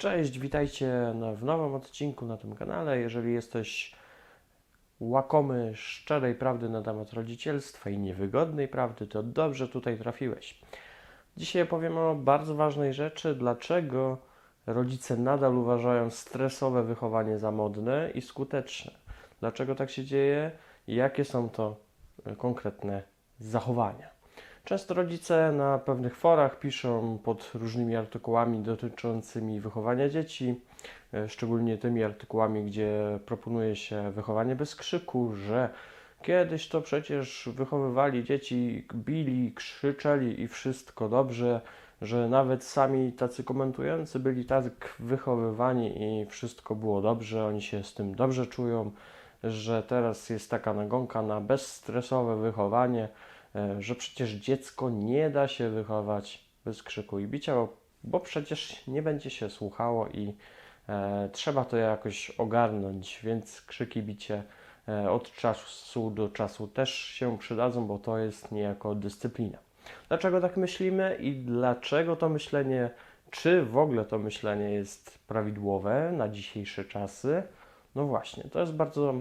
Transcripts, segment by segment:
Cześć, witajcie w nowym odcinku na tym kanale. Jeżeli jesteś łakomy szczerej prawdy na temat rodzicielstwa i niewygodnej prawdy, to dobrze tutaj trafiłeś. Dzisiaj opowiem o bardzo ważnej rzeczy, dlaczego rodzice nadal uważają stresowe wychowanie za modne i skuteczne. Dlaczego tak się dzieje jakie są to e, konkretne zachowania. Często rodzice na pewnych forach piszą pod różnymi artykułami dotyczącymi wychowania dzieci, e, szczególnie tymi artykułami, gdzie proponuje się wychowanie bez krzyku, że kiedyś to przecież wychowywali dzieci, bili, krzyczeli i wszystko dobrze, że nawet sami tacy komentujący byli tak wychowywani i wszystko było dobrze, oni się z tym dobrze czują, że teraz jest taka nagonka na bezstresowe wychowanie że przecież dziecko nie da się wychować bez krzyku i bicia, bo, bo przecież nie będzie się słuchało i e, trzeba to jakoś ogarnąć, więc krzyki, bicie e, od czasu do czasu też się przydadzą, bo to jest niejako dyscyplina. Dlaczego tak myślimy i dlaczego to myślenie, czy w ogóle to myślenie jest prawidłowe na dzisiejsze czasy? No właśnie, to jest bardzo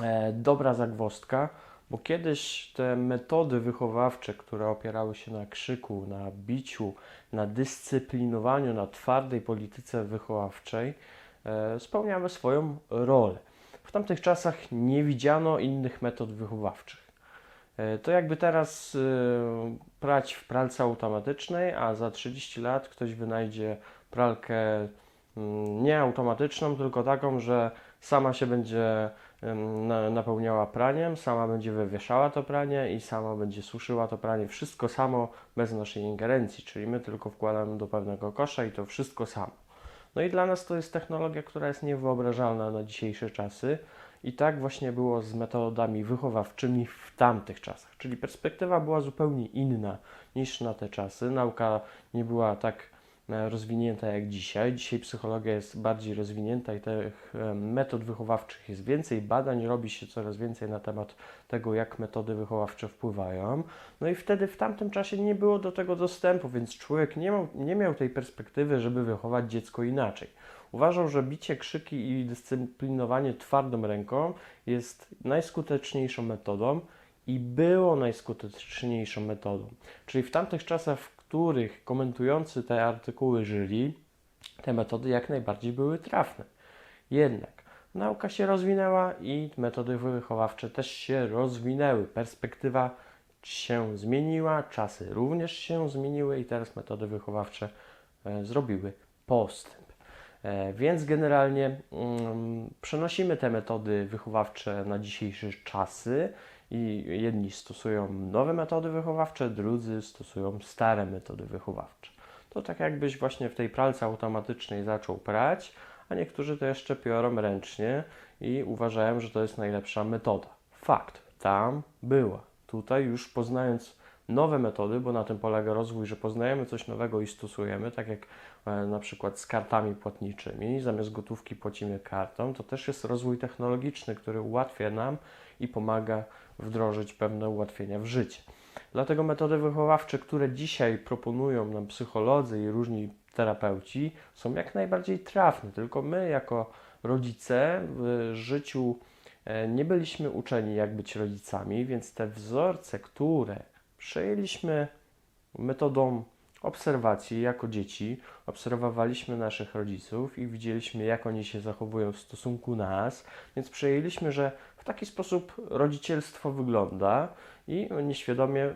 e, dobra zagwostka bo kiedyś te metody wychowawcze, które opierały się na krzyku, na biciu, na dyscyplinowaniu, na twardej polityce wychowawczej, e, spełniały swoją rolę. W tamtych czasach nie widziano innych metod wychowawczych. E, to jakby teraz e, prać w pralce automatycznej, a za 30 lat ktoś wynajdzie pralkę mm, nie automatyczną, tylko taką, że sama się będzie napełniała praniem, sama będzie wywieszała to pranie i sama będzie suszyła to pranie. Wszystko samo bez naszej ingerencji, czyli my tylko wkładamy do pewnego kosza i to wszystko samo. No i dla nas to jest technologia, która jest niewyobrażalna na dzisiejsze czasy. I tak właśnie było z metodami wychowawczymi w tamtych czasach. Czyli perspektywa była zupełnie inna niż na te czasy. Nauka nie była tak rozwinięta jak dzisiaj. Dzisiaj psychologia jest bardziej rozwinięta i tych e, metod wychowawczych jest więcej, badań robi się coraz więcej na temat tego, jak metody wychowawcze wpływają. No i wtedy w tamtym czasie nie było do tego dostępu, więc człowiek nie miał, nie miał tej perspektywy, żeby wychować dziecko inaczej. Uważał, że bicie, krzyki i dyscyplinowanie twardą ręką jest najskuteczniejszą metodą i było najskuteczniejszą metodą. Czyli w tamtych czasach, których komentujący te artykuły żyli, te metody jak najbardziej były trafne. Jednak nauka się rozwinęła i metody wychowawcze też się rozwinęły. Perspektywa się zmieniła, czasy również się zmieniły i teraz metody wychowawcze e, zrobiły postęp. E, więc generalnie mm, przenosimy te metody wychowawcze na dzisiejsze czasy i jedni stosują nowe metody wychowawcze, drudzy stosują stare metody wychowawcze. To tak jakbyś właśnie w tej pralce automatycznej zaczął prać, a niektórzy to jeszcze piorą ręcznie i uważają, że to jest najlepsza metoda. Fakt, tam była. Tutaj już poznając nowe metody, bo na tym polega rozwój, że poznajemy coś nowego i stosujemy, tak jak e, na przykład z kartami płatniczymi, zamiast gotówki płacimy kartą, to też jest rozwój technologiczny, który ułatwia nam i pomaga wdrożyć pewne ułatwienia w życie. Dlatego metody wychowawcze, które dzisiaj proponują nam psycholodzy i różni terapeuci, są jak najbardziej trafne. Tylko my, jako rodzice, w życiu e, nie byliśmy uczeni, jak być rodzicami, więc te wzorce, które przejęliśmy metodą obserwacji jako dzieci, obserwowaliśmy naszych rodziców i widzieliśmy, jak oni się zachowują w stosunku nas, więc przejęliśmy, że w taki sposób rodzicielstwo wygląda i nieświadomie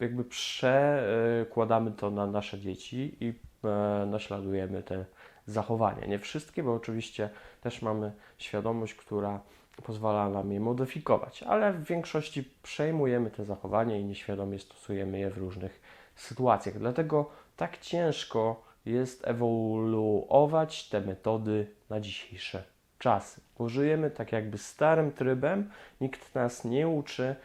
jakby przekładamy to na nasze dzieci i e, naśladujemy te zachowania. Nie wszystkie, bo oczywiście też mamy świadomość, która pozwala nam je modyfikować, ale w większości przejmujemy te zachowania i nieświadomie stosujemy je w różnych sytuacjach. Dlatego tak ciężko jest ewoluować te metody na dzisiejsze czasy. Bo żyjemy tak jakby starym trybem, nikt nas nie uczy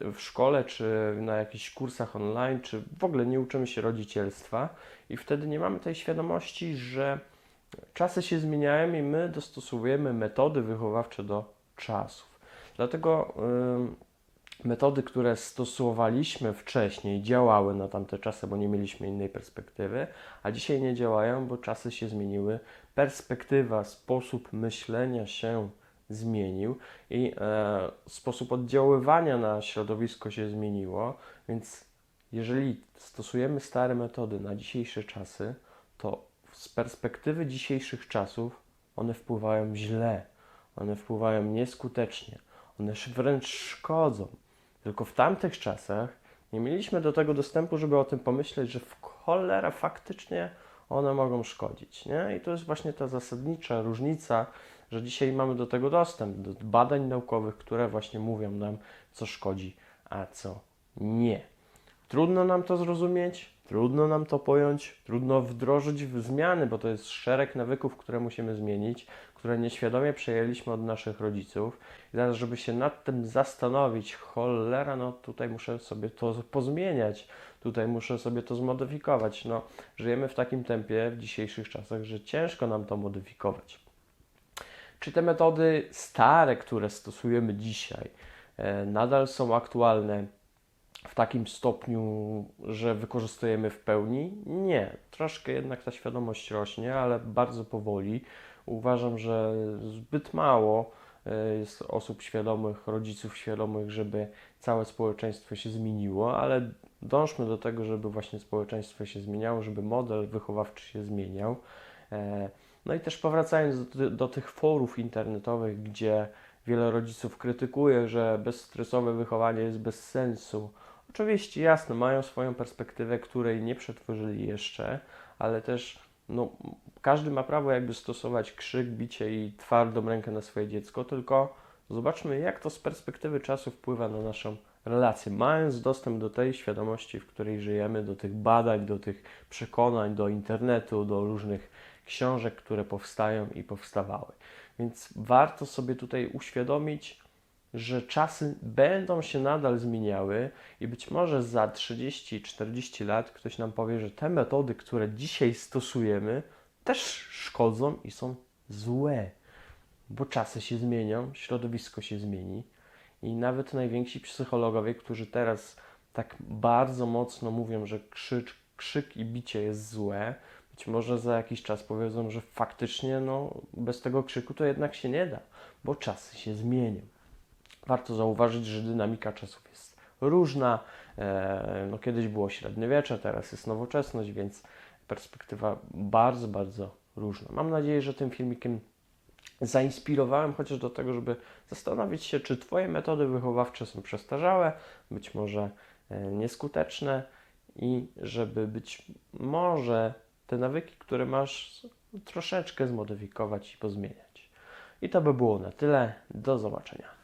w szkole, czy na jakichś kursach online, czy w ogóle nie uczymy się rodzicielstwa i wtedy nie mamy tej świadomości, że czasy się zmieniają i my dostosowujemy metody wychowawcze do czasów. Dlatego metody, które stosowaliśmy wcześniej, działały na tamte czasy, bo nie mieliśmy innej perspektywy, a dzisiaj nie działają, bo czasy się zmieniły, perspektywa, sposób myślenia się zmienił i e, sposób oddziaływania na środowisko się zmieniło, więc jeżeli stosujemy stare metody na dzisiejsze czasy, to z perspektywy dzisiejszych czasów one wpływają źle, one wpływają nieskutecznie, one wręcz szkodzą. Tylko w tamtych czasach nie mieliśmy do tego dostępu, żeby o tym pomyśleć, że w cholera faktycznie one mogą szkodzić. Nie? I to jest właśnie ta zasadnicza różnica, że dzisiaj mamy do tego dostęp, do badań naukowych, które właśnie mówią nam, co szkodzi, a co nie. Trudno nam to zrozumieć, trudno nam to pojąć, trudno wdrożyć w zmiany, bo to jest szereg nawyków, które musimy zmienić, które nieświadomie przejęliśmy od naszych rodziców. I teraz, żeby się nad tym zastanowić, cholera, no tutaj muszę sobie to pozmieniać, tutaj muszę sobie to zmodyfikować. No, żyjemy w takim tempie w dzisiejszych czasach, że ciężko nam to modyfikować. Czy te metody stare, które stosujemy dzisiaj, e, nadal są aktualne w takim stopniu, że wykorzystujemy w pełni? Nie. Troszkę jednak ta świadomość rośnie, ale bardzo powoli. Uważam, że zbyt mało e, jest osób świadomych, rodziców świadomych, żeby całe społeczeństwo się zmieniło, ale dążmy do tego, żeby właśnie społeczeństwo się zmieniało, żeby model wychowawczy się zmieniał. E, No i też powracając do, do tych forów internetowych, gdzie wiele rodziców krytykuje, że bezstresowe wychowanie jest bez sensu. Oczywiście, jasne, mają swoją perspektywę, której nie przetworzyli jeszcze, ale też no, każdy ma prawo jakby stosować krzyk, bicie i twardą rękę na swoje dziecko, tylko zobaczmy, jak to z perspektywy czasu wpływa na naszą relację. Mając dostęp do tej świadomości, w której żyjemy, do tych badań, do tych przekonań, do internetu, do różnych książek, które powstają i powstawały. Więc warto sobie tutaj uświadomić, że czasy będą się nadal zmieniały i być może za 30-40 lat ktoś nam powie, że te metody, które dzisiaj stosujemy, też szkodzą i są złe, bo czasy się zmienią, środowisko się zmieni i nawet najwięksi psychologowie, którzy teraz tak bardzo mocno mówią, że krzyk, krzyk i bicie jest złe, być może za jakiś czas powiedzą, że faktycznie no, bez tego krzyku to jednak się nie da, bo czasy się zmienią. Warto zauważyć, że dynamika czasów jest różna. E, No, kiedyś było średniowiecze, teraz jest nowoczesność, więc perspektywa bardzo, bardzo różna. Mam nadzieję, że tym filmikiem zainspirowałem chociaż do tego, żeby zastanowić się, czy Twoje metody wychowawcze są przestarzałe, być może e, nieskuteczne i żeby być może te nawyki, które masz, troszeczkę zmodyfikować i pozmieniać. I to by było na tyle. Do zobaczenia.